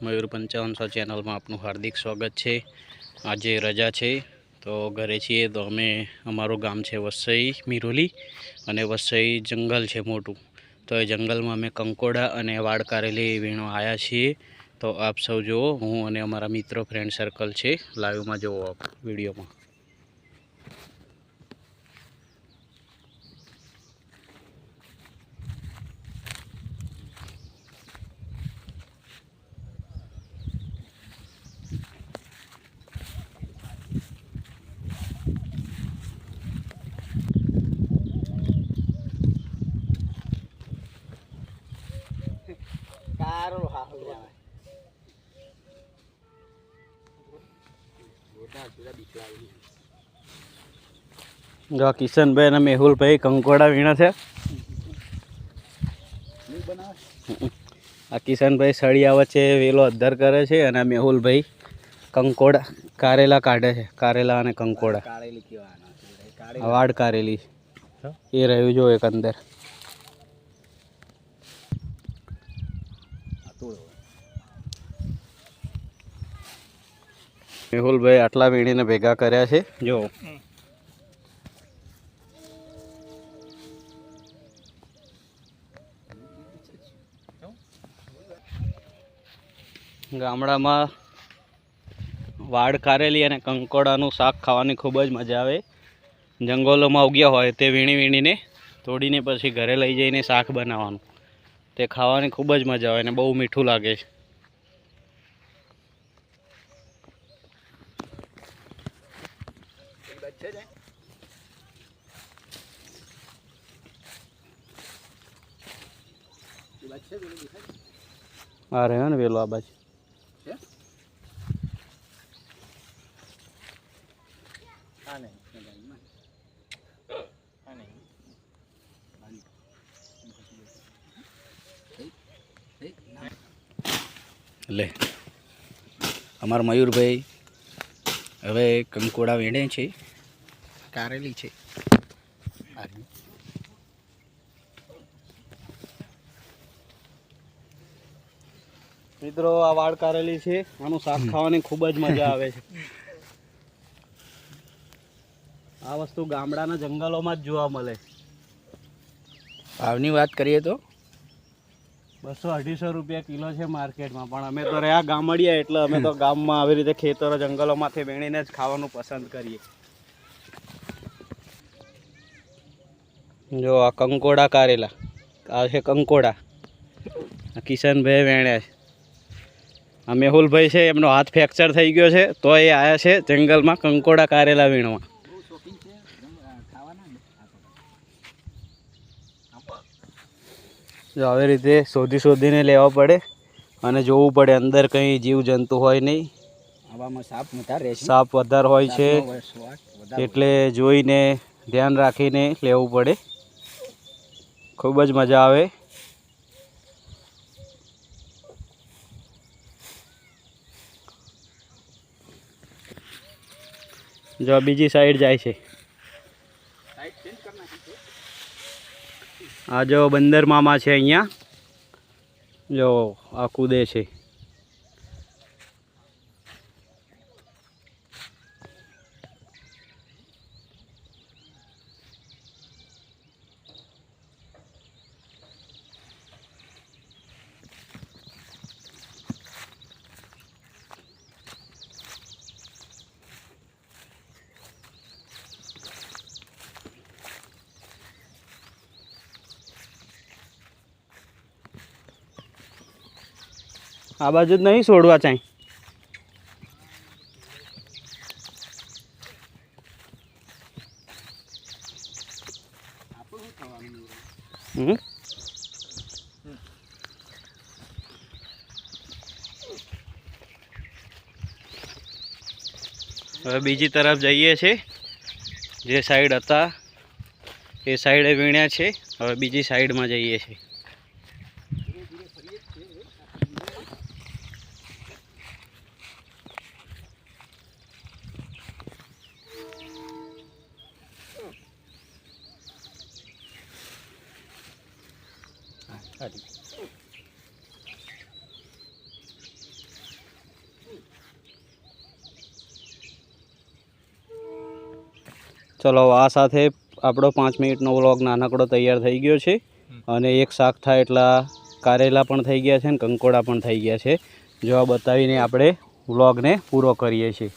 મયુર પંચાવનસો ચેનલમાં આપનું હાર્દિક સ્વાગત છે. આજે રજા છે, તો ઘરે છીએ તો અમે, અમારું ગામ છે વસઈ મિરોલી અને વસઈ જંગલ છે મોટું. તો એ જંગલમાં અમે કંકોડા અને વાડ કારેલી વીણો આવ્યા છીએ. તો આપ સૌ જુઓ, હું અને અમારા મિત્રો ફ્રેન્ડ સર્કલ છે. લાઈવમાં જુઓ આપ, વિડીયોમાં. જો કિશનભાઈ અને મેહુલભાઈ કંકોડા વીણા છે. આ કિશનભાઈ સળિયા વચ્ચે વેલો અદ્ધર કરે છે અને મેહુલભાઈ કંકોડા કારેલા કાઢે છે કારેલા અને કંકોડા. વાડ કારેલી. એ રહ્યું જો એક અંદર મેહુલભાઈ આટલા વીણીને ભેગા કર્યા છે. જો. ગામડામાં વાડ કારેલી અને કંકોડાનું શાક ખાવાની ખૂબ જ મજા આવે. જંગલોમાં ઉગ્યા હોય તે વીણી વીણીને તોડીને પછી ઘરે લઈ જઈને શાક બનાવવાનું. તે ખાવાની ખૂબ જ મજા આવે અને બહુ મીઠું લાગે છે. પેલું દેખાય? આ રહ્યો ને વેલો આ બાજુ? ના. લે અમારા મયુરભાઈ હવે કંકોડા વેણે છે. કારેલી છે. મિત્રો આ વાળ કારેલી છે. આનું શાક ખાવાની ખૂબ જ મજા આવે છે. આ વસ્તુ ગામડાના જંગલોમાં જ જોવા મળે. ભાવની વાત કરીએ તો? બસો અઢીસો રૂપિયા કિલો છે માર્કેટમાં પણ અમે તો રહ્યા ગામડિયા એટલે અમે તો ગામમાં આવી રીતે ખેતરો જંગલોમાંથી વેણીને જ ખાવાનું પસંદ કરીએ. જો આ કંકોડા કારેલા. આ છે કંકોડા. આ કિશનભાઈ વેણ્યા છે. આ મેહુલભાઈ છે એમનો હાથ ફ્રેક્ચર થઈ ગયો છે તો એ આવ્યા છે જંગલમાં કંકોડા કારેલા વીણવા. જો આવી રીતે શોધી શોધીને લેવા પડે અને જોવું પડે અંદર કંઈ જીવજંતુ હોય નહીં. સાપ વધારે હોય છે એટલે જોઈને ધ્યાન રાખીને લેવું પડે. ખૂબ જ મજા આવે. જો બીજી સાઈડ જાય છે. આ જો બંદર મામા છે અહીંયા. જો આ કૂદે છે. આ બાજુ જ નહીં છોડવા ચાઈ હમ? હવે બીજી તરફ જઈએ છે. જે સાઈડ હતા, એ સાઈડે વીણ્યા છે. હવે બીજી સાઈડમાં જઈએ છીએ હાજી. ચલો આ સાથે આપણો પાંચ મિનિટનો વ્લોગ નાનકડો તૈયાર થઈ ગયો છે. અને એક શાક થાય એટલા કારેલા પણ થઈ ગયા છે અને કંકોડા પણ થઈ ગયા છે. જો આ બતાવીને આપણે વ્લોગને પૂરો કરીએ છીએ.